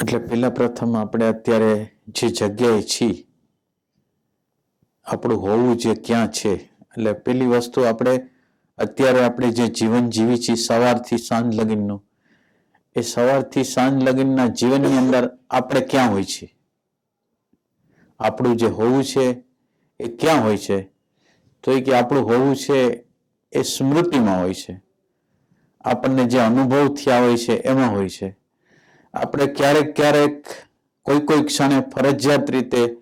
એટલે પહેલા પ્રથમ આપણે અત્યારે જે જગ્યાએ છીએ, આપણું હોવું જે ક્યાં છે, એટલે પેલી વસ્તુ આપણે અત્યારે આપણે જે જીવન જીવી છીએ, સવારથી સાંજ લગીનનું, એ સવારથી સાંજ લગીનના જીવનની અંદર આપણે ક્યાં હોય છે આપણું જે હોવું છે, એ ક્યાં હોય છે? તો એ કે આપણું હોવું છે, એ સ્મૃતિમાં હોય છે. આપણને જે અનુભવ થયા હોય છે, એમાં હોય છે. આપણે ક્યારેક ક્યારેક કોઈ કોઈ ક્ષણે ફરજિયાત રીતે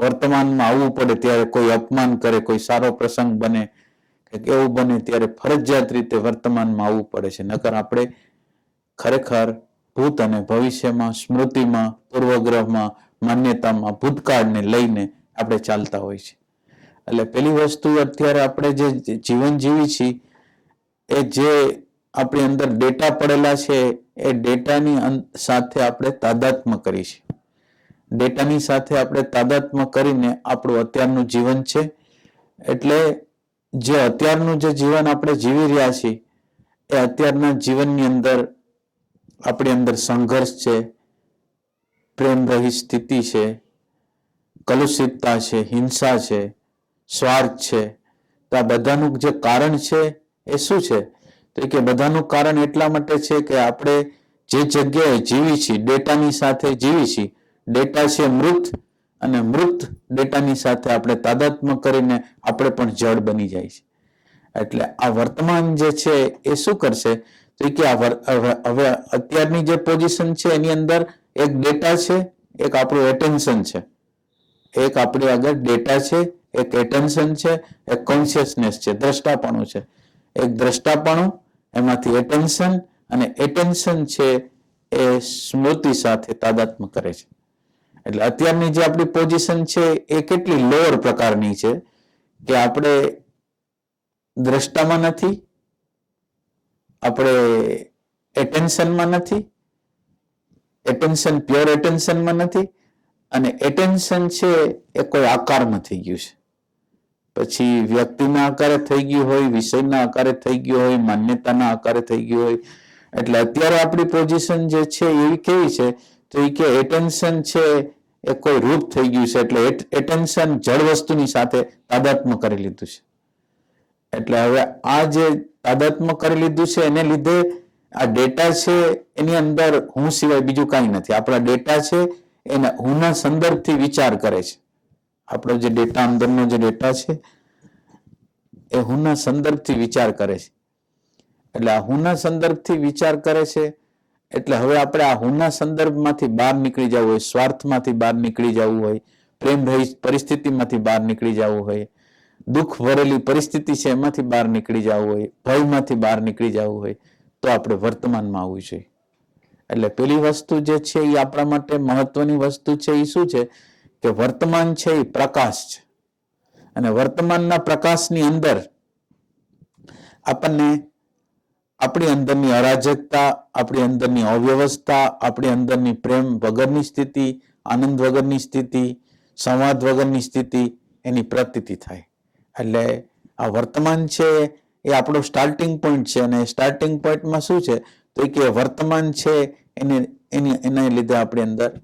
વર્તમાનમાં આવવું પડે ત્યારે કોઈ અપમાન કરે, કોઈ સારો પ્રસંગ બને કે કેવું બને ત્યારે ફરજિયાત રીતે વર્તમાનમાં આવવું પડે છે. નકર આપણે ખરેખર ભૂત અને ભવિષ્યમાં, સ્મૃતિમાં, પૂર્વગ્રહમાં, માન્યતામાં, ભૂતકાળને લઈને આપણે ચાલતા હોય છે. એટલે પેલી વસ્તુ અત્યારે આપણે જે જીવન જીવી છીએ, એ જે આપણી અંદર ડેટા પડેલા છે એ ડેટાની સાથે આપણે તાદાત્મ્ય કરી છે. ડેટાની સાથે આપણે તાદાત્મ્ય કરીને આપણું અત્યારનું જીવન છે. એટલે જે અત્યારનું જે જીવન આપણે જીવી રહ્યા છીએ, એ અત્યારના જીવનની અંદર આપણી અંદર સંઘર્ષ છે પ્રેમ રહી સ્થિતિ છે, કલુષિતતા છે, હિંસા છે, સ્વાર્થ છે. તો આ બધાનું જે કારણ છે એ શું છે? તો કે બધાનું કારણ એટલા માટે છે કે આપણે જે જગ્યાએ જીવી છીએ ડેટાની સાથે જીવી છીએ ડેટા છે મૃત અને મૃત ડેટાની સાથે આપણે તાદાત્મ્ય કરીને આપણે પણ જડ બની જાય છે. એટલે આ વર્તમાન જે છે એ શું કરશે? તો કે આ હવે અત્યારની જે પોઝિશન છે એની અંદર એક ડેટા છે, એક આપણું એટેન્શન છે. એક આપણી આગળ ડેટા છે, એક એટેન્શન છે, એક કોન્શિયસનેસ છે, દ્રષ્ટાપણું છે. એક દ્રષ્ટાપણું, એમાંથી એટેન્શન અને એટેન્શન છે એ સ્મૃતિ સાથે તાદાત્મ્ય કરે છે. એટલે અત્યારની જે આપણી પોઝિશન છે એ કેટલી લોઅર પ્રકારની છે કે આપણે દ્રષ્ટામાં નથી, આપણે એટેન્શનમાં નથી એટેન્શન પ્યોર એટેન્શનમાં નથી, અને એટેન્શન છે એ કોઈ આકારમાં થઈ ગયું છે. પછી વ્યક્તિના આકારે થઈ ગયું હોય, વિષયના આકારે થઈ ગયું હોય, માન્યતાના આકારે થઈ ગયું હોય એટલે અત્યારે આપણી પોઝિશન જે છે એ કેવી છે? તો એ કે એટેન્શન છે એ કોઈ રૂપ થઈ ગયું છે, એટલે એટેન્શન જળ વસ્તુની સાથે તાદાત્મ્ય કરી લીધું છે. એટલે હવે આ જે તાદાત્મ્ય કરી લીધું છે, એને લીધે આ ડેટા છે એની અંદર હું સિવાય બીજું કાંઈ નથી. આપણા ડેટા છે એના હુંના સંદર્ભથી વિચાર કરે છે. આપણો જે ડેટા અંદરનો જે ડેટા છે, એ હુંના સંદર્ભથી વિચાર કરે છે. એટલે આ હુના સંદર્ભથી વિચાર કરે છે. એટલે હવે આપણે આ હુના સંદર્ભમાંથી બહાર નીકળી જવું હોય, સ્વાર્થમાંથી બહાર નીકળી જવું હોય, પ્રેમ રહિત પરિસ્થિતિમાંથી બહાર નીકળી જવું હોય, દુઃખ ભરેલી પરિસ્થિતિ છે એમાંથી બહાર નીકળી જવું હોય, ભયમાંથી બહાર નીકળી જવું હોય, તો આપણે વર્તમાનમાં આવવું જોઈએ. એટલે પેલી વસ્તુ જે છે એ આપણા માટે મહત્વની વસ્તુ છે એ શું છે? કે વર્તમાન છે એ પ્રકાશ છે. અને વર્તમાનના પ્રકાશની અંદર આપણને આપણી અંદરની અરાજકતા, આપણી અંદરની અવ્યવસ્થા, આપણી અંદરની પ્રેમ વગરની સ્થિતિ, આનંદ વગરની સ્થિતિ, સંવાદ વગરની સ્થિતિ, એની પ્રતીતિ થાય. એટલે આ વર્તમાન છે એ આપણો સ્ટાર્ટિંગ પોઈન્ટ છે અને સ્ટાર્ટિંગ પોઈન્ટમાં શું છે? તો કે વર્તમાન છે એને, એની, એના લીધે આપણી અંદર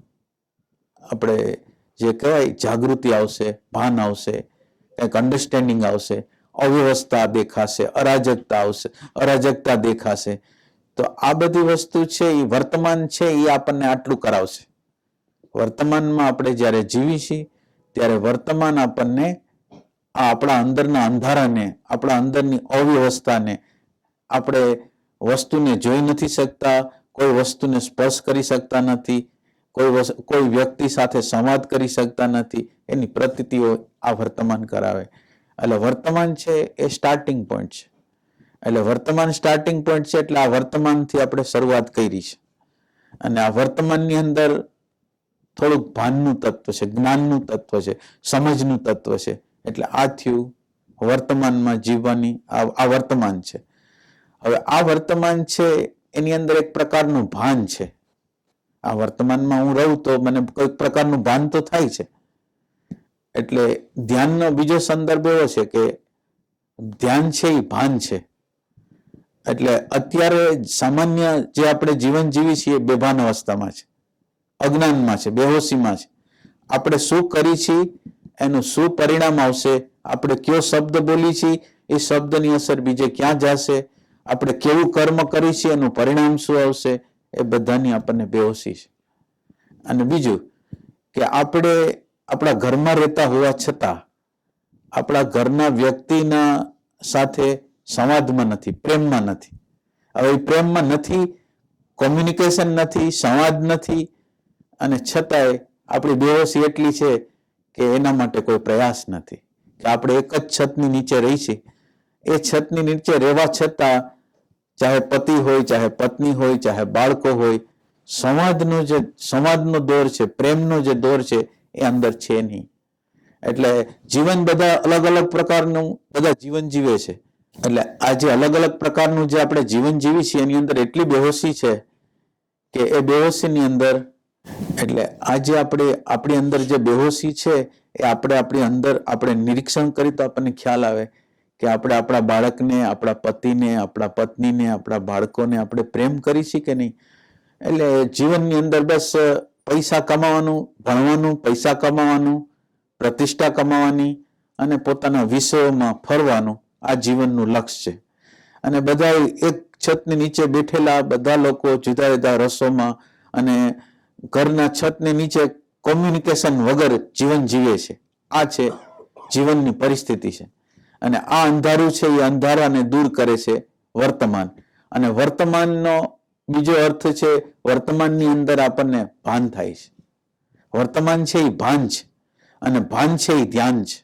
આપણે જે કહેવાય જાગૃતિ આવશે, ભાન આવશે, કંઈક અન્ડરસ્ટેન્ડિંગ આવશે. અવ્યવસ્થા દેખાશે, અરાજકતા આવશે, અરાજકતા દેખાશે. તો આ બધી વસ્તુ છે એ વર્તમાન છે એ આપણને આટલું કરાવશે. વર્તમાનમાં આપણે જ્યારે જીવી છીએ, ત્યારે વર્તમાન આપણને આ આપણા અંદરના અંધારાને, આપણા અંદરની અવ્યવસ્થાને આપણે વસ્તુને જોઈ નથી શકતા, કોઈ વસ્તુને સ્પર્શ કરી શકતા નથી, કોઈ કોઈ વ્યક્તિ સાથે સંવાદ કરી શકતા નથી. એની પ્રતિતિઓ આ વર્તમાન કરાવે. એટલે વર્તમાન છે એ સ્ટાર્ટિંગ પોઈન્ટ છે. એટલે વર્તમાન સ્ટાર્ટિંગ પોઈન્ટ છે એટલે આ વર્તમાનથી આપણે શરૂઆત કરી છે. અને આ વર્તમાનની અંદર થોડુંક ભાનનું તત્વ છે, જ્ઞાનનું તત્વ છે, સમજનું તત્વ છે. એટલે આ થયું વર્તમાનમાં જીવવાની, આ વર્તમાન છે. હવે આ વર્તમાન છે એની અંદર એક પ્રકારનું ભાન છે. આ વર્તમાનમાં હું રહું તો મને કોઈક પ્રકારનું ભાન તો થાય છે. એટલે ધ્યાનનો બીજો સંદર્ભ એવો છે કે ધ્યાન છે એ ભાન છે. એટલે અત્યારે સામાન્ય જે આપણે જીવન જીવી છીએ બેભાન અવસ્થામાં છે. અજ્ઞાનમાં છે, બેહોશીમાં છે. આપણે શું કરી છીએ, એનું શું પરિણામ આવશે, આપણે કયો શબ્દ બોલી છીએ, એ શબ્દની અસર બીજે ક્યાં જશે, આપણે કેવું કર્મ કરી છીએ, એનું પરિણામ શું આવશે, એ બધાની આપણને બેહોશી છે. અને બીજું કે આપણે આપણા ઘરમાં રહેતા હોવા છતાં આપણા ઘરના વ્યક્તિના સાથે સંવાદમાં નથી, પ્રેમમાં નથી. હવે પ્રેમમાં નથી કોમ્યુનિકેશન નથી, સંવાદ નથી, અને છતાંય આપણી બેહોશી એટલી છે કે એના માટે કોઈ પ્રયાસ નથી. કે આપણે એક જ છતની નીચે રહી છીએ એ છતની નીચે રહેવા છતાં ચાહે પતિ હોય, ચાહે પત્ની હોય, ચાહે બાળકો હોય, સંવાદનો જે, સંવાદનો દોર છે, પ્રેમનો જે દોર છે એ અંદર છે નહીં. એટલે જીવન બધા અલગ અલગ પ્રકારનું બધા જીવન જીવે છે. એટલે આ જે અલગ અલગ પ્રકારનું જે આપણે જીવન જીવી છીએ, એની અંદર એટલી બેહોશી છે કે એ બેહોશીની અંદર એટલે આજે આપણે, આપણી અંદર જે બેહોશી છે, એ આપણે આપણી અંદર આપણે નિરીક્ષણ કરી તો આપણને ખ્યાલ આવે કે આપણે આપણા બાળકને, આપણા પતિને, આપણા પત્નીને, આપણા બાળકોને આપણે પ્રેમ કરી છીએ કે નહીં? એટલે જીવનની અંદર બસ પૈસા કમાવાનું, ભણવાનું, પૈસા કમાવાનું, પ્રતિષ્ઠા કમાવાની અને પોતાના વિષયોમાં ફરવાનું આ જીવનનું લક્ષ્ય છે. અને બધા એક છતની નીચે બેઠેલા બધા લોકો જુદા જુદા રસોમાં અને ઘરના છતની નીચે કોમ્યુનિકેશન વગર જીવન જીવે છે. આ છે જીવનની પરિસ્થિતિ છે. અને આ અંધારું છે એ અંધારાને દૂર કરે છે વર્તમાન. અને વર્તમાનનો બીજો અર્થ છે વર્તમાનની અંદર આપણને ભાન થાય છે. વર્તમાન છે એ ભાન છે અને ભાન છે એ ધ્યાન છે.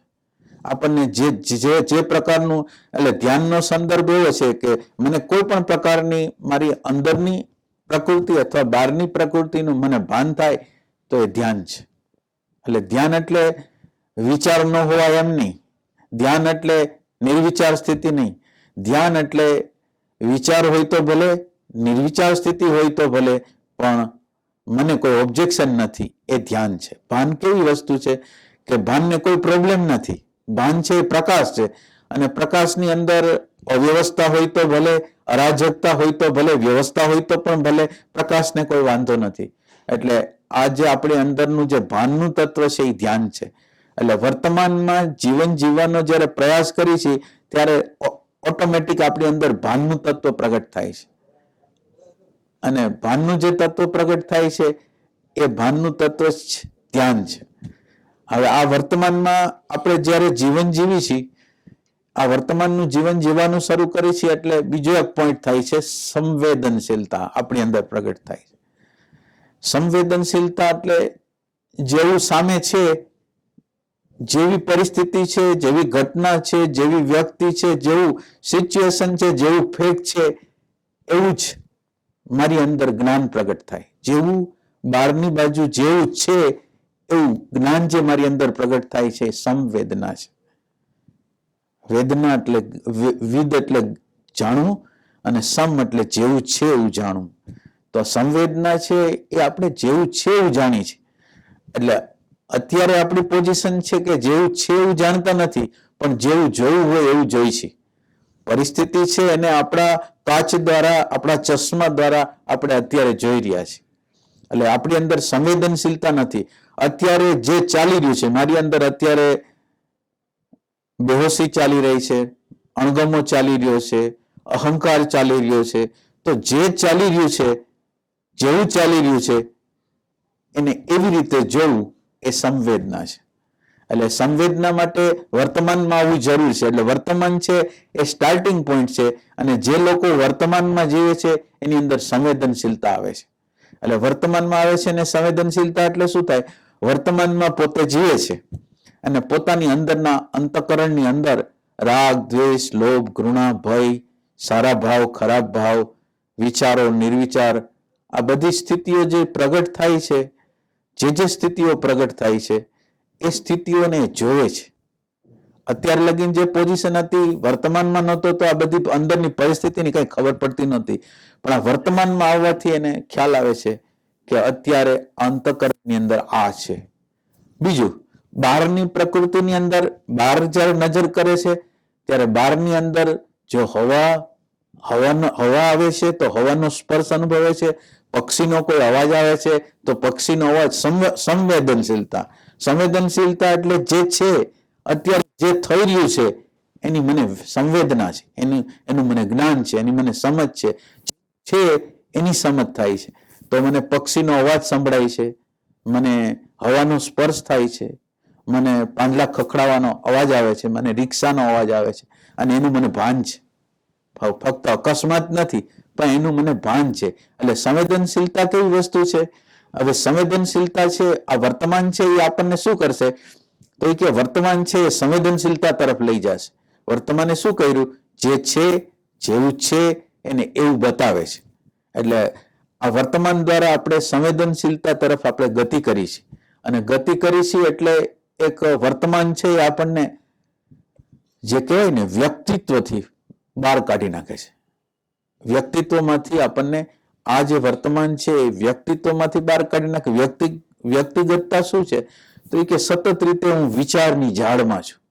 આપણને જે જે જે પ્રકારનું એટલે ધ્યાનનો સંદર્ભ એવો છે કે મને કોઈ પણ પ્રકારની મારી અંદરની પ્રકૃતિ અથવા બહારની પ્રકૃતિનું મને ભાન થાય તો એ ધ્યાન છે. એટલે ધ્યાન એટલે વિચાર ન હોવા એમ નહીં. ધ્યાન એટલે નિર્વિચાર સ્થિતિ નહીં. ધ્યાન એટલે વિચાર હોય તો ભલે નિર્વિચાર સ્થિતિ હોય તો ભલે, પણ મને કોઈ ઓબ્જેક્શન નથી. એ ધ્યાન છે. ભાન કેવી વસ્તુ છે કે ભાનને કોઈ પ્રોબ્લેમ નથી. ભાન છે એ પ્રકાશ છે. અને પ્રકાશની અંદર અવ્યવસ્થા હોય તો ભલે, અરાજકતા હોય તો ભલે, વ્યવસ્થા હોય તો પણ ભલે, પ્રકાશને કોઈ વાંધો નથી. એટલે આ જે આપણી અંદરનું જે ભાનનું તત્વ છે એ ધ્યાન છે. એટલે વર્તમાનમાં જીવન જીવવાનો જ્યારે પ્રયાસ કરી છે ત્યારે ઓટોમેટિક આપણી અંદર ભાનનું તત્વ પ્રગટ થાય છે. અને ભાનનું જે તત્વ પ્રગટ થાય છે, એ ભાનનું તત્વ જ ધ્યાન છે. હવે આ વર્તમાનમાં આપણે જ્યારે જીવન જીવી છીએ, આ વર્તમાનનું જીવન જીવવાનું શરૂ કરી છીએ એટલે બીજો એક પોઈન્ટ થાય છે, સંવેદનશીલતા આપણી અંદર પ્રગટ થાય છે. સંવેદનશીલતા એટલે જેવું સામે છે, જેવી પરિસ્થિતિ છે, જેવી ઘટના છે, જેવી વ્યક્તિ છે, જેવું સિચ્યુએશન છે, જેવું ફેક છે, એવું જ મારી અંદર જ્ઞાન પ્રગટ થાય. જેવું બહારની બાજુ જેવું છે, એવું જ્ઞાન જે મારી અંદર પ્રગટ થાય છે, સંવેદના છે. વેદના એટલે વિદ એટલે જાણવું અને સમ એટલે જેવું છે એવું જાણવું તો સંવેદના છે એ આપણે જેવું છે એવું જાણીએ છીએ. એટલે અત્યારે આપણી પોઝિશન છે કે જેવું છે એવું જાણતા નથી, પણ જેવું જોયું હોય એવું જોઈ છે પરિસ્થિતિ છે અને આપણા કાચ દ્વારા, આપણા ચશ્મા દ્વારા આપણે અત્યારે જોઈ રહ્યા છીએ. એટલે આપણી અંદર સંવેદનશીલતા નથી. અત્યારે જે ચાલી રહ્યું છે, મારી અંદર અત્યારે બેહોશી ચાલી રહી છે, અણગમો ચાલી રહ્યો છે, અહંકાર ચાલી રહ્યો છે. તો જે ચાલી રહ્યું છે, જેવું ચાલી રહ્યું છે, એને એવી રીતે જોવું એ સંવેદના છે. એટલે સંવેદના માટે વર્તમાનમાં આવવું જરૂર છે. એટલે વર્તમાન છે એ સ્ટાર્ટિંગ પોઈન્ટ છે અને જે લોકો વર્તમાનમાં જીવે છે એની અંદર સંવેદનશીલતા આવે છે. એટલે વર્તમાનમાં આવે છે અને સંવેદનશીલતા એટલે શું થાય? વર્તમાનમાં પોતે જીવે છે અને પોતાની અંદરના અંતકરણની અંદર રાગ, દ્વેષ, લોભ, ઘૃણા, ભય, સારા ભાવ, ખરાબ ભાવ, વિચારો, નિર્વિચાર આ બધી સ્થિતિઓ જે પ્રગટ થાય છે, જે જે સ્થિતિઓ પ્રગટ થાય છે એ સ્થિતિઓને જોવે છે. અત્યાર લગીન જે પોઝિશન હતી, વર્તમાનમાં નહોતો, તો આ બધી અંદરની પરિસ્થિતિની કઈ ખબર પડતી નહોતી. પણ આ વર્તમાનમાં આવવાથી એને ખ્યાલ આવે છે કે અત્યારે અંતકરણની અંદર આ છે. બીજું, બહારની પ્રકૃતિની અંદર બહાર જ્યારે નજર કરે છે, ત્યારે બહારની અંદર જો હવા, હવાનો, હવા આવે છે, તો હવાનો સ્પર્શ અનુભવે છે. પક્ષીનો કોઈ અવાજ આવે છે, તો પક્ષીનો અવાજ સંવે- સંવેદનશીલતા સંવેદનશીલતા એટલે જે છે, અત્યારે જે થઈ રહ્યું છે, એની મને સંવેદના છે, એનું એનું મને જ્ઞાન છે, એની મને સમજ છે છે, એની સમજ થાય છે. તો મને પક્ષીનો અવાજ સંભળાય છે, મને હવાનો સ્પર્શ થાય છે, મને પાંદલા ખખડાવાનો અવાજ આવે છે, મને રિક્ષાનો અવાજ આવે છે, અને એનું મને ભાન છે. ફક્ત અકસ્માત નથી, પણ એનું મને ભાન છે. એટલે સંવેદનશીલતા કેવી વસ્તુ છે? હવે સંવેદનશીલતા છે, આ વર્તમાન છે, એ આપણને શું કરશે? તો એ કે વર્તમાન છે એ સંવેદનશીલતા તરફ લઈ જશે. વર્તમાને શું કર્યું? જે છે, જેવું છે, એને એવું બતાવે છે. એટલે આ વર્તમાન દ્વારા આપણે સંવેદનશીલતા તરફ આપણે ગતિ કરી છે. અને ગતિ કરી છે એટલે એક વર્તમાન છે એ આપણને જે કહેવાય ને વ્યક્તિત્વથી બહાર કાઢી નાખે છે. વ્યક્તિત્વમાંથી આપણને આ જે વર્તમાન છે એ વ્યક્તિત્વમાંથી બહાર કાઢી નાખે. વ્યક્તિ, વ્યક્તિગતતા શું છે? તો એ કે સતત રીતે હું વિચારની ઝાડમાં છું.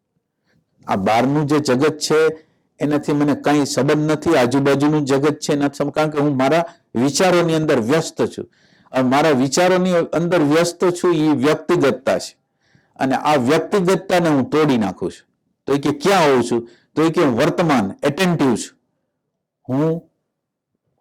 આ બહારનું જે જગત છે, એનાથી મને કંઈ સંબંધ નથી. આજુબાજુનું જગત છે સંબંધ. કારણ કે હું મારા વિચારોની અંદર વ્યસ્ત છું. અને મારા વિચારોની અંદર વ્યસ્ત છું એ વ્યક્તિગતતા છે. અને આ વ્યક્તિગતતાને હું તોડી નાખું છું. તો એ કે ક્યાં હોઉં છું? તો એ કે વર્તમાન એટેન્ટિવ છું. હું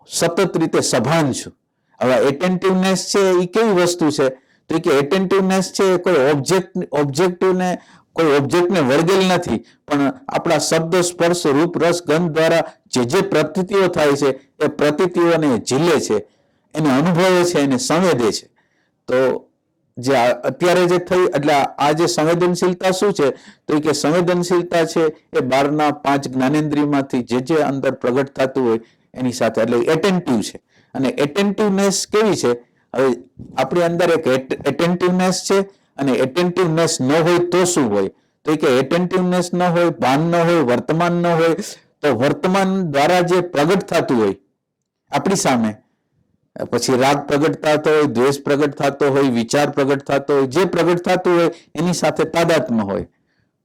સતત રીતે સભાન છું. હવે એટેન્ટિવનેસ છે એ કેવી વસ્તુ છે? તો કે એટેન્ટિવનેસ છે કોઈ ઓબ્જેક્ટ ઓબ્જેક્ટિવને કોઈ ઓબ્જેક્ટને વળગેલ નથી, પણ આપણા શબ્દ, સ્પર્શ, રૂપ, રસ, ગંધ દ્વારા જે જે પ્રતિતિઓ થાય છે એ પ્રતિતિઓને ઝીલે છે, એને અનુભવે છે, એને સંવેદે છે. તો જે અત્યારે જે થઈ, એટલે આ- જે સંવેદનશીલતા શું છે? તો કે સંવેદનશીલતા છે એ બારના પાંચ જ્ઞાનેન્દ્રિયમાંથી જે જે અંદર પ્રગટ થતું હોય એની સાથે, એટલે એટેન્ટિવ છે. અને એટેન્ટિવનેસ કેવી છે? હવે આપણી અંદર એક એટેન્ટિવનેસ છે અને એટેન્ટિવનેસ ન હોય તો શું હોય? તો કે એટેન્ટિવનેસ ન હોય, ભાન ન હોય, વર્તમાન ન હોય, તો વર્તમાન દ્વારા જે પ્રગટ થતું હોય, આપણી સામે, પછી રાગ પ્રગટ થતો હોય, દ્વેષ પ્રગટ થતો હોય, વિચાર પ્રગટ થતો હોય, જે પ્રગટ થતું હોય, એની સાથે તાદાત્મ્ય હોય.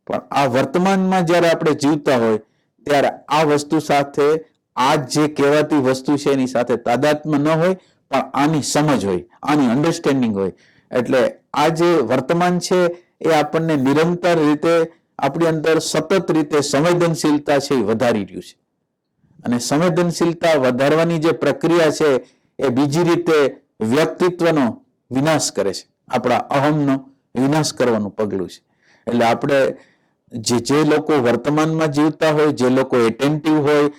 પણ આ વર્તમાનમાં જ્યારે આપણે જીવતા હોય, ત્યારે આ વસ્તુ સાથે આ જે કહેવાતી વસ્તુ છે એની સાથે તાદાત્મ્ય ન હોય, પણ આની સમજ હોય, આની અન્ડરસ્ટેન્ડિંગ હોય. એટલે આ જે વર્તમાન છે, એ આપણને નિરંતર રીતે આપણી અંદર સતત રીતે સંવેદનશીલતા છે એ વધારી રહ્યું છે. અને સંવેદનશીલતા વધારવાની જે પ્રક્રિયા છે, એ બીજી રીતે વ્યક્તિત્વનો વિનાશ કરે છે. આપણા અહમનો વિનાશ કરવાનું પગલું છે. એટલે આપણે જે જે લોકો વર્તમાનમાં જીવતા હોય, જે લોકો એટેન્ટિવ હોય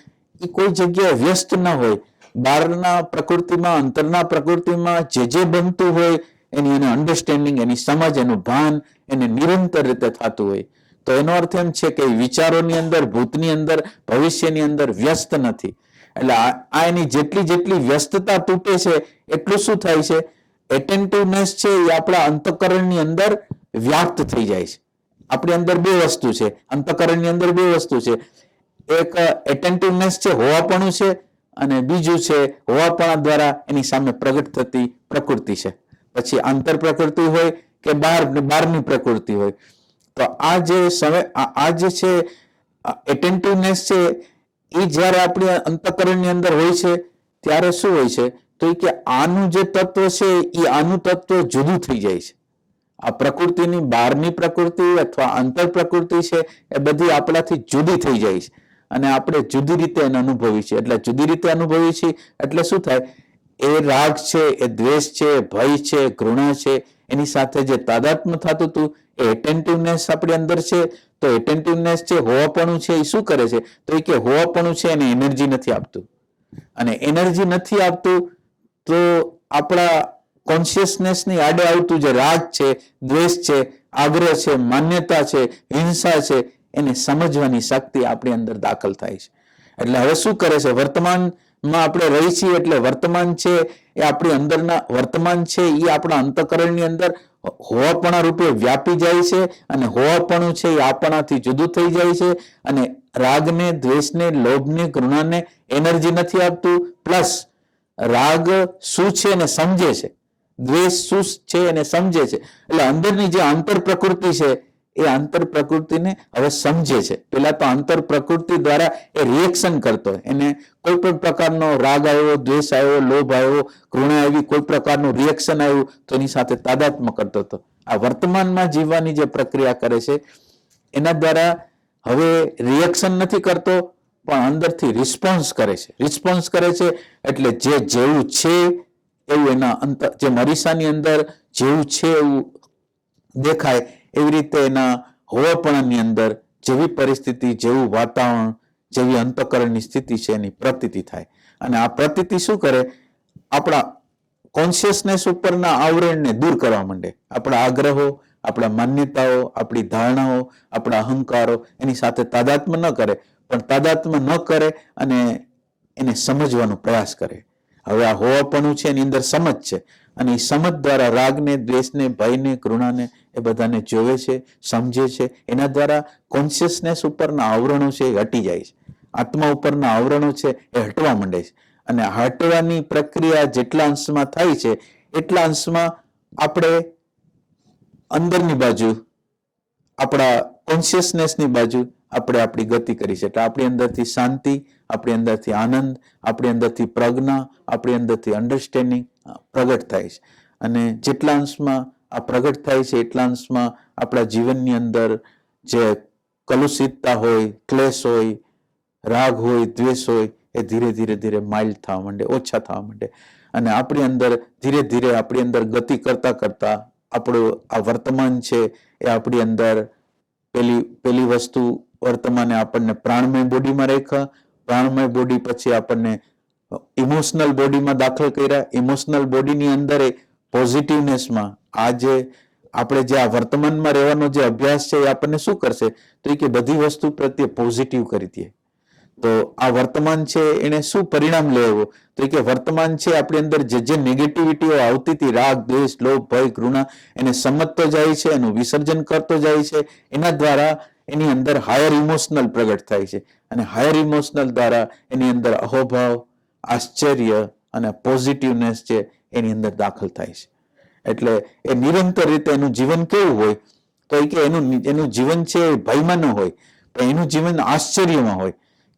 એ કોઈ જગ્યાએ વ્યસ્ત ન હોય. બહારના પ્રકૃતિમાં, અંતરના પ્રકૃતિમાં જે જે બનતું હોય, એની એને અન્ડરસ્ટેન્ડિંગ એની સમજ, એનું ભાન, એને નિરંતર રીતે થતું હોય. તો એનો અર્થ એમ છે કે વિચારોની અંદર, ભૂતની અંદર, ભવિષ્યની અંદર વ્યસ્ત નથી. એટલે આ એની જેટલી જેટલી વ્યસ્તતા તૂટે છે, એટલું શું થાય છે? એટેન્ટિવનેસ છે એ આપણા અંતકરણની અંદર વ્યાપ્ત થઈ જાય છે. આપણી અંદર બે વસ્તુ છે. અંતકરણની અંદર બે વસ્તુ છે. એક એટેન્ટિવનેસ છે, હોવાપણું છે અને બીજું છે, હોવાપણા દ્વારા એની સામે પ્રગટ થતી પ્રકૃતિ છે. પછી આંતર પ્રકૃતિ હોય કે બહાર બહારની પ્રકૃતિ હોય. તો આ જે સમય આ જે છે એટેન્ટિવનેસ છે એ જ્યારે આપણી અંતકરણની અંદર હોય છે, ત્યારે શું હોય છે? તો એ કે આનું જે તત્વ છે એ આનું તત્વ જુદું થઈ જાય છે. આ પ્રકૃતિની બહારની પ્રકૃતિ અથવા અંતર પ્રકૃતિ છે, એ બધી આપણાથી જુદી થઈ જાય છે. અને આપણે જુદી રીતે એને અનુભવી છે એટલે જુદી રીતે અનુભવી છીએ, એટલે શું થાય? એ રાગ છે, એ દ્વેષ છે ભય છે ઘૃણા છે, એની સાથે જે તાદાત્મ્ય થતું હતું એ એટેન્ટિવનેસ આપણી અંદર છે. તો એટેન્ટિવનેસ છે હોવાપણું છે એ શું કરે છે? તો એ કે હોવાપણું છે એને એનર્જી નથી આપતું. અને એનર્જી નથી આપતું તો આપણા કોન્શિયસનેસની આડે આવતું જે રાગ છે, દ્વેષ છે, આગ્રહ છે, માન્યતા છે, હિંસા છે એને સમજવાની શક્તિ આપણી અંદર દાખલ થાય છે. એટલે હવે શું કરે છે? વર્તમાનમાં આપણે રહી છીએ એટલે વર્તમાન છે એ આપણી અંદરના વર્તમાન છે એ આપણા અંતકરણની અંદર હોવાપણા રૂપે વ્યાપી જાય છે અને હોવાપણું છે એ આપણાથી જુદું થઈ જાય છે અને રાગને, દ્વેષને, લોભને, ઘૃણાને એનર્જી નથી આપતું. પ્લસ રાગ શું છે એને સમજે છે. દ્વેષ શું છે એને સમજે છે. એટલે અંદરની જે આંતર પ્રકૃતિ છે એ આંતર પ્રકૃતિને હવે સમજે છે. પેલા તો આંતર પ્રકૃતિ દ્વારા એ રિએક્શન કરતો હોય. એને કોઈ પણ પ્રકારનો રાગ આવ્યો, દ્વેષ આવ્યો, લોભ આવ્યો, ઘૃણા આવી કોઈ પ્રકારનું રિએક્શન આવ્યું તો એની સાથે તાદાત્મ્ય કરતો હતો. આ વર્તમાનમાં જીવવાની જે પ્રક્રિયા કરે છે, એના દ્વારા હવે રિએક્શન નથી કરતો, પણ અંદરથી રિસ્પોન્સ કરે છે. રિસ્પોન્સ કરે છે એટલે જે જેવું છે એવું એના અંતર, જે મરીસાની અંદર જેવું છે એવું દેખાય એવી રીતે એના હોવાપણાની અંદર જેવી પરિસ્થિતિ, જેવું વાતાવરણ, જેવી અંતકરણની સ્થિતિ છે એની પ્રતીતિ થાય. અને આ પ્રતીતિ શું કરે? આપણા કોન્શિયસનેસ ઉપરના આવરણને દૂર કરવા માંડે. આપણા આગ્રહો, આપણા માન્યતાઓ, આપણી ધારણાઓ, આપણા અહંકારો એની સાથે તાદાત્મ્ય ન કરે. પણ તાદાત્મ્ય ન કરે અને એને સમજવાનો પ્રયાસ કરે. હવે આ હોવાપણું છે એની અંદર સમજ છે. અને એ સમજ દ્વારા રાગને, દ્વેષને, ભયને, ઘૃણાને એ બધાને જોવે છે, સમજે છે. એના દ્વારા કોન્શિયસનેસ ઉપરના આવરણો છે એ હટી જાય છે. આત્મા ઉપરના આવરણો છે એ હટવા માંડે છે. અને હટવાની પ્રક્રિયા જેટલા અંશમાં થાય છે, એટલા અંશમાં આપણે અંદરની બાજુ, આપણા કોન્શિયસનેસની બાજુ આપણે આપણી ગતિ કરી છે એટલે આપણી અંદરથી શાંતિ, આપણી અંદરથી આનંદ, આપણી અંદરથી પ્રજ્ઞા, આપણી અંદરથી અન્ડરસ્ટેન્ડિંગ પ્રગટ થાય છે. અને જેટલા અંશમાં આ પ્રગટ થાય છે એટલા અંશમાં આપણા જીવનની અંદર જે કલુષિતતા હોય, ક્લેશ હોય, રાગ હોય, દ્વેષ હોય, એ ધીરે ધીરે ધીરે માઇલ્ડ થવા માંડે, ઓછા થવા માંડે. અને આપણી અંદર ધીરે ધીરે આપણી અંદર ગતિ કરતા કરતા આપણું આ વર્તમાન છે એ આપણી અંદર પેલી પેલી વસ્તુ વર્તમાને આપણને પ્રાણમય બોડીમાં રાખ્યા. પ્રાણમય બોડી પછી આપણને ઇમોશનલ બોડીમાં દાખલ કર્યા. ઇમોશનલ બોડીની અંદર પોઝિટિવનેસમાં આ જે આપણે જે આ વર્તમાનમાં રહેવાનો જે અભ્યાસ છે એ આપણને શું કરશે? તો એ કે બધી વસ્તુ પ્રત્યે પોઝિટિવ કરી દે. તો આ વર્તમાન છે એને શું પરિણામ લેવો તો એ કે વર્તમાન છે આપણી અંદર જે જે નેગેટિવિટીઓ આવતી હતી, રાગ, દ્વેષ, લોભ, ભય, ઘૃણા, એને સમજતો જાય છે, એનું વિસર્જન કરતો જાય છે, એના દ્વારા એની અંદર હાયર ઇમોશનલ પ્રગટ થાય છે. અને હાયર ઇમોશનલ દ્વારા એની અંદર અહોભાવ, આશ્ચર્ય અને પોઝિટિવનેસ છે એની અંદર દાખલ થાય છે. એટલે એ નિરંતર રીતે એનું જીવન કેવું હોય, તો એ કે એનું એનું જીવન છે એ ભયમાં ન હોય, પણ એનું જીવન આશ્ચર્યમાં હોય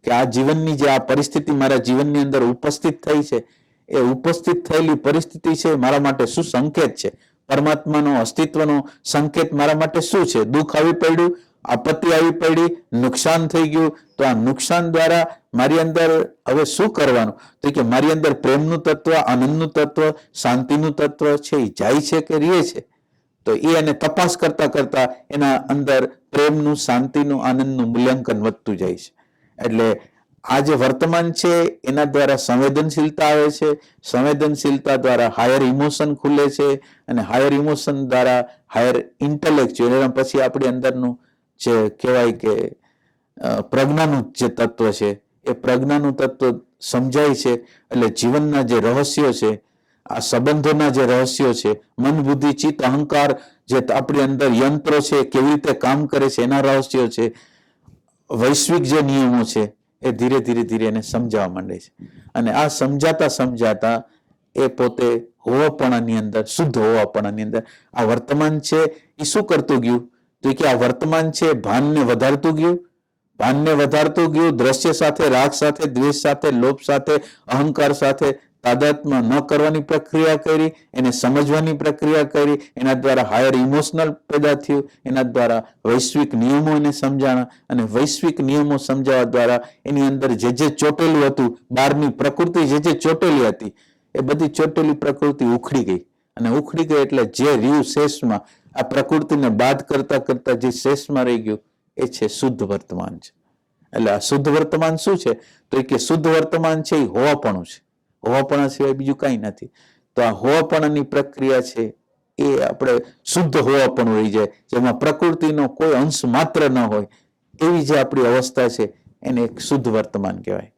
કે આ જીવનની જે આ પરિસ્થિતિ મારા જીવનની અંદર ઉપસ્થિત થઈ છે, એ ઉપસ્થિત થયેલી પરિસ્થિતિ છે મારા માટે શું સંકેત છે. પરમાત્માનો અસ્તિત્વનો સંકેત મારા માટે શું છે? દુઃખ આવી પડ્યું આપત્તિ આવી પડી, નુકસાન થઈ ગયું, તો આ નુકસાન દ્વારા મારી અંદર હવે શું કરવાનું? તો કે મારી અંદર પ્રેમનું તત્વ, આનંદનું તત્વ, શાંતિનું તત્વ છે, એ જાય છે કે રહે છે? તો એ એને તપાસ કરતા કરતા એના અંદર પ્રેમનું, શાંતિનું, આનંદનું મૂલ્યાંકન વધતું જાય છે. એટલે આ જે વર્તમાન છે, એના દ્વારા સંવેદનશીલતા આવે છે, સંવેદનશીલતા દ્વારા હાયર ઇમોશન ખુલે છે, અને હાયર ઇમોશન દ્વારા હાયર ઇન્ટેલેક્ચ્યુઅલ એના પછી આપણી અંદરનું જે કહેવાય કે પ્રજ્ઞાનું જે તત્વ છે, એ પ્રજ્ઞાનું તત્વ સમજાય છે. એટલે જીવનના જે રહસ્યો છે, આ સંબંધોના જે રહસ્યો છે, મન, બુદ્ધિ, ચિત્ત, અહંકાર જે આપણી અંદર યંત્રો છે, કેવી રીતે કામ કરે છે, એના રહસ્યો છે, વૈશ્વિક જે નિયમો છે, એ ધીરે ધીરે ધીરે એને સમજાવવા માંડે છે. અને આ સમજાતા સમજાતા એ પોતે હોવાપણાની અંદર, શુદ્ધ હોવાપણાની અંદર આ વર્તમાન છે, એ શું કરતું ગયું? તો કે આ વર્તમાન છે, ભાનને વધારતું ગયું. ભાનને વધારતું ગયું, દ્રશ્ય સાથે, રાગ સાથે, દ્વેષ સાથે, લોભ સાથે, અહંકાર સાથે તાદાત્મ્ય ન કરવાની પ્રક્રિયા કરી, એને સમજવાની પ્રક્રિયા કરી, એના દ્વારા હાયર ઇમોશનલ પેદા થયું, એના દ્વારા વૈશ્વિક નિયમો એને સમજાણા અને વૈશ્વિક નિયમો સમજાવવા દ્વારા એની અંદર જે જે ચોટેલું હતું, બહારની પ્રકૃતિ જે જે ચોટેલી હતી, એ બધી ચોટેલી પ્રકૃતિ ઉખડી ગઈ. અને ઉખડી ગઈ એટલે જે રહ્યું શેષમાં આ પ્રકૃતિને બાદ કરતા કરતા જે શેષમાં રહી ગયું, એ છે શુદ્ધ વર્તમાન છે. એટલે આ શુદ્ધ વર્તમાન શું છે? તો એ કે શુદ્ધ વર્તમાન છે એ હોવાપણું છે. હોવાપણા સિવાય બીજું કાંઈ નથી. તો આ હોવાપણાની પ્રક્રિયા છે એ આપણે શુદ્ધ હોવાપણું રહી જાય. જેમાં પ્રકૃતિનો કોઈ અંશ માત્ર ન હોય, એવી જે આપણી અવસ્થા છે એને એક શુદ્ધ વર્તમાન કહેવાય.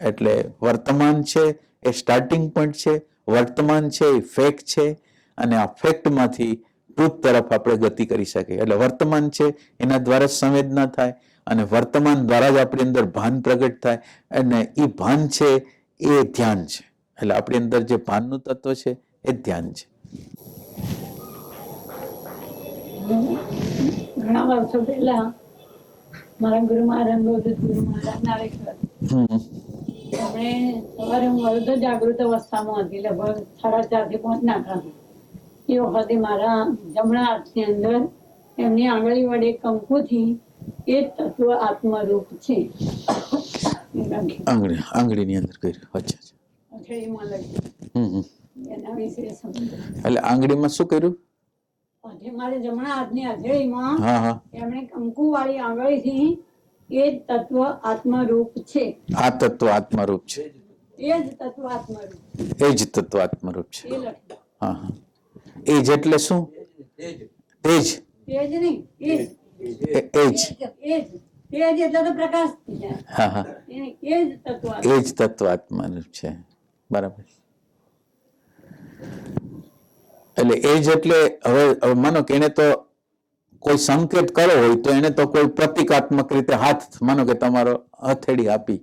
એટલે વર્તમાન છે એ સ્ટાર્ટિંગ પોઈન્ટ છે, વર્તમાન છે એ ફેક્ટ છે, અને આ ફેક્ટમાંથી ટ્રુથ તરફ આપણે ગતિ કરી શકીએ. એટલે વર્તમાન છે એના દ્વારા જ સંવેદના થાય અને વર્તમાન દ્વારા જ આપણી અંદર ભાન પ્રગટ થાય અને એ ભાન છે એ ધ્યાન છે. એટલે આપણી અંદર જે ભાનનું તત્વ છે એ ધ્યાન છે. ઘણા વર્ષો પહેલા મારા ગુરુ મહારાજ બૌદ્ધ ગુરુ મહારાજ ના એમણે સવારે હું અર્ધ જાગૃત અવસ્થામાં હતી લગભગ સાડા ચારથી પાંચ ના હતા એ વખતે મારા જમણા હાથની અંદર એમની આંગળી વડે કંકુથી એ તત્વ આત્મરૂપ છે. આંગળી આંગળીની અંદર કર્યું. અચ્છા લખ્યું. એના વિશે એટલે આંગળીમાં શું કર્યું? મારે જમણા હાથની હથેળીમાં હા હા. એમણે કંકુ વાળી આંગળીથી એ તત્વ આત્મરૂપ છે. આ તત્વ આત્મારૂપ છે. એ જ તત્વ આત્મરૂપ. એ જ તત્વ આત્મારૂપ છે. હા હા. એ જ એટલે શું? તેજ. એ જ નહીં એ જ. એ- એ જ એ જ એ જ એટલે તો પ્રકાશ થઈ જાય. હા હા. એ એ જ તત્વ આત્મા. એ જ તત્વ આત્મારૂપ છે. બરાબર. એટલે એ જ એટલે હવે હવે માનો કે એને તો કોઈ સંકેત કરો હોય તો એને તો કોઈ પ્રતિકાત્મક રીતે હાથ માનો કે તમારો હથેળી આપી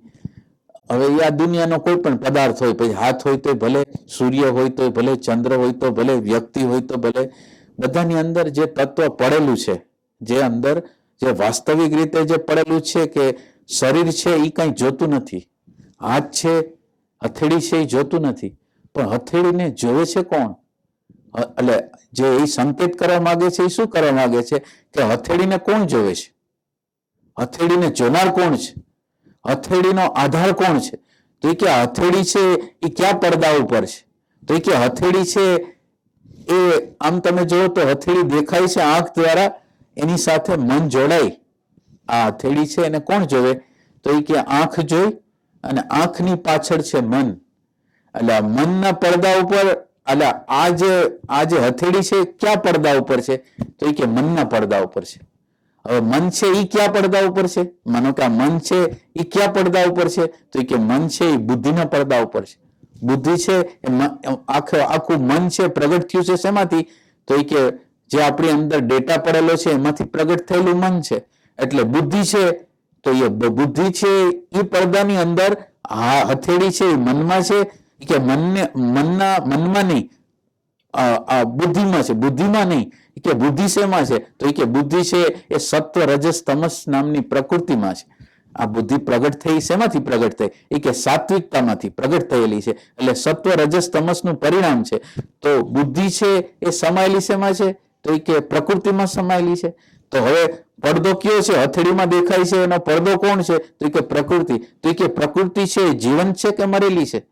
હવે આ દુનિયાનો કોઈ પણ પદાર્થ હોય, પછી હાથ હોય તો ભલે, સૂર્ય હોય તો ભલે, ચંદ્ર હોય તો ભલે, વ્યક્તિ હોય તો ભલે, બધાની અંદર જે તત્વ પડેલું છે, જે અંદર જે વાસ્તવિક રીતે જે પડેલું છે કે શરીર છે એ કઈ જોતું નથી, હાથ છે, હથેળી છે એ જોતું નથી, પણ હથેળીને જોવે છે કોણ? એટલે જે એ સંકેત કરવા માંગે છે એ શું કરવા માંગે છે? કે હથેળીને કોણ જોવે છે? હથેળીને જોનાર કોણ છે? હથેળીનો આધાર કોણ છે? તો એ કે હથેળી છે એ ક્યાં પડદા ઉપર છે? તો એ કે હથેળી છે, એ આમ તમે જુઓ તો હથેળી દેખાય છે આંખ દ્વારા, એની સાથે મન જોડાય. આ હથેળી છે, એને કોણ જોવે? તો એ કે આંખ જોઈ અને આંખની પાછળ છે મન. એટલે મનના પડદા ઉપર, એટલે આ જે આ જે હથેળી છે ક્યાં પડદા ઉપર છે? તો એ કે મનના પડદા ઉપર છે. હવે મન છે એ ક્યાં પડદા ઉપર છે? માનો કે આ મન છે એ ક્યાં પડદા ઉપર છે? તો કે મન છે એ બુદ્ધિના પડદા ઉપર છે. બુદ્ધિ છે એ આખું આખું મન છે પ્રગટ થયું છે શેમાંથી? તો એ કે જે આપણી અંદર ડેટા પડેલો છે એમાંથી પ્રગટ થયેલું મન છે. એટલે બુદ્ધિ છે, તો એ બુદ્ધિ છે એ પડદાની અંદર હા, હથેળી છે એ મનમાં છે. કે મનને મનના મનમાં નહીં. આ બુદ્ધિમાં છે. બુદ્ધિમાં નહીં. કે બુદ્ધિ શેમાં છે? તો એ કે બુદ્ધિ છે એ સત્વ રજસ તમસ નામની પ્રકૃતિમાં છે. આ બુદ્ધિ પ્રગટ થઈ શેમાંથી પ્રગટ થઈ? એ કે સાત્વિકતામાંથી પ્રગટ થયેલી છે. એટલે સત્વ રજસ તમસનું પરિણામ છે. તો બુદ્ધિ છે એ સમાયેલી શેમાં છે? તો એ કે પ્રકૃતિમાં સમાયેલી છે. તો હવે પડદો કયો છે? હથેળીમાં દેખાય છે એનો પડદો કોણ છે? તો એ કે પ્રકૃતિ. તો એ કે પ્રકૃતિ છે એ જીવંત છે કે મરેલી છે?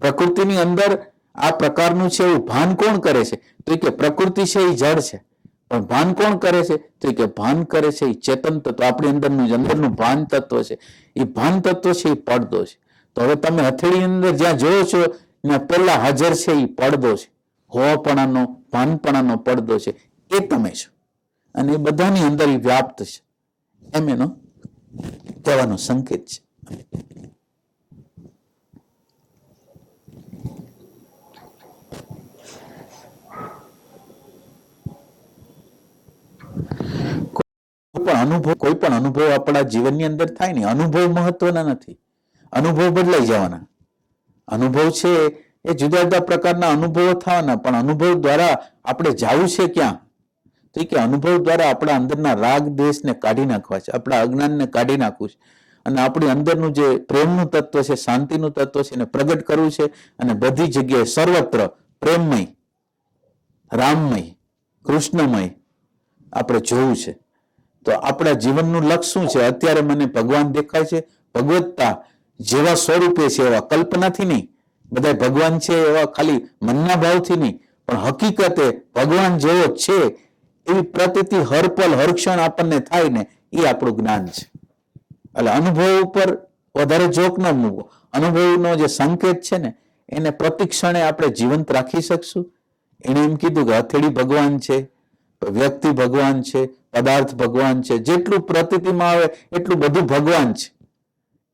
પ્રકૃતિની અંદર આ પ્રકારનું છે એવું ભાન કોણ કરે છે? તો કે પ્રકૃતિ છે એ જળ છે. પણ ભાન કોણ કરે છે? તો કે ભાન કરે છે એ ચેતન તત્વ. આપણી અંદરનું જ, અંદરનું ભાન તત્વ છે. એ ભાન તત્વ છે એ પડદો છે. તો હવે તમે હથેળી અંદર જ્યાં જોયો છો, ત્યાં પહેલા હાજર છે એ પડદો છે. હોવાપણાનો, ભાનપણાનો પડદો છે. એ તમે છો. અને એ બધાની અંદર એ વ્યાપ્ત છે. એમ એનો કહેવાનો સંકેત છે. અનુભવ, કોઈ પણ અનુભવ આપણા જીવનની અંદર થાય ને, અનુભવ મહત્વના નથી. અનુભવ બદલાઈ જવાના. અનુભવ છે એ જુદા જુદા પ્રકારના અનુભવો થવાના, પણ અનુભવ દ્વારા આપણે જવું છે ક્યાં? કે અનુભવ દ્વારા આપણા અંદરના રાગ દ્વેષને કાઢી નાખવા છે, આપણા અજ્ઞાનને કાઢી નાખવું છે. અને આપણી અંદરનું જે પ્રેમનું તત્વ છે, શાંતિનું તત્વ છે, એને પ્રગટ કરવું છે, અને બધી જગ્યાએ સર્વત્ર પ્રેમમય, રામમય, કૃષ્ણમય આપણે જોવું છે. તો આપણા જીવનનું લક્ષ્ય શું છે? અત્યારે મને ભગવાન દેખાય છે. ભગવત્તા જેવા સ્વરૂપે છે એવા કલ્પનાથી નહીં. બધા ભગવાન છે એવા ખાલી મનના ભાવથી નહીં. પણ હકીકતે ભગવાન જેવો છે, એવી પ્રતિતિ હરપલ હરક્ષણ આપણને થાય ને એ આપણું જ્ઞાન છે. એટલે અનુભવ ઉપર વધારે જોક ન મૂકો. અનુભવનો જે સંકેત છે ને, એને પ્રતિક્ષણે આપણે જીવંત રાખી શકશું. એણે એમ કીધું કે હથેળી ભગવાન છે. વ્યક્તિ ભગવાન છે, પદાર્થ ભગવાન છે, જેટલું પ્રતિતિમાં આવે એટલું બધું ભગવાન છે.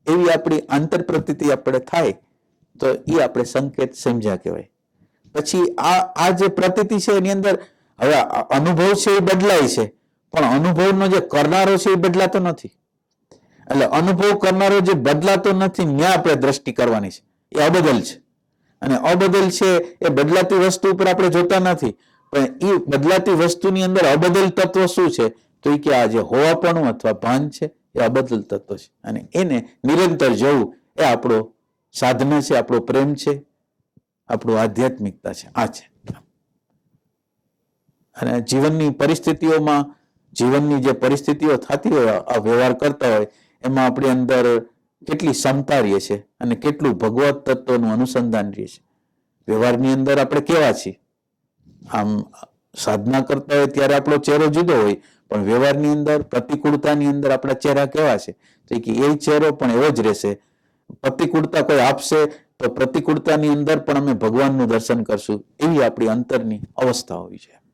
એવી આપણી આંતર પ્રતીતિ આપણે થાય તો એ આપણે સંકેત સમજ્યા કહેવાય. પછી આ આ જે પ્રતિતિ છે એની અંદર હવે અનુભવ છે એ બદલાય છે, પણ અનુભવનો જે કરનારો છે એ બદલાતો નથી. એટલે અનુભવ કરનારો જે બદલાતો નથી ત્યાં આપણે દ્રષ્ટિ કરવાની છે. એ અબદલ છે. અને અબદલ છે એ બદલાતી વસ્તુ ઉપર આપણે જોતા નથી. પણ એ બદલાતી વસ્તુની અંદર અબદલ તત્વ શું છે? તો એ કે આ જે હોવાપણું અથવા ભાન છે, એ અબદલ તત્વ છે. અને એને નિરંતર જવું એ આપણો સાધના છે, આપણો પ્રેમ છે, આપણું આધ્યાત્મિકતા છે. આ છે. અને જીવનની પરિસ્થિતિઓમાં, જીવનની જે પરિસ્થિતિઓ થતી હોય, આ વ્યવહાર કરતા હોય, એમાં આપણી અંદર કેટલી ક્ષમતા રહીએ છે અને કેટલું ભગવત તત્વનું અનુસંધાન રહીએ છે. વ્યવહારની અંદર આપણે કેવા છીએ? આમ સાધના કરતા હોય ત્યારે આપણો ચહેરો જુદો હોય, પણ વ્યવહારની અંદર, પ્રતિકૂળતાની અંદર આપણા ચહેરા કેવા છે? કે એ ચહેરો પણ એવો જ રહેશે. પ્રતિકૂળતા કોઈ આપશે તો પ્રતિકૂળતાની અંદર પણ અમે ભગવાનનું દર્શન કરશું. એવી આપણી અંતરની અવસ્થા હોય છે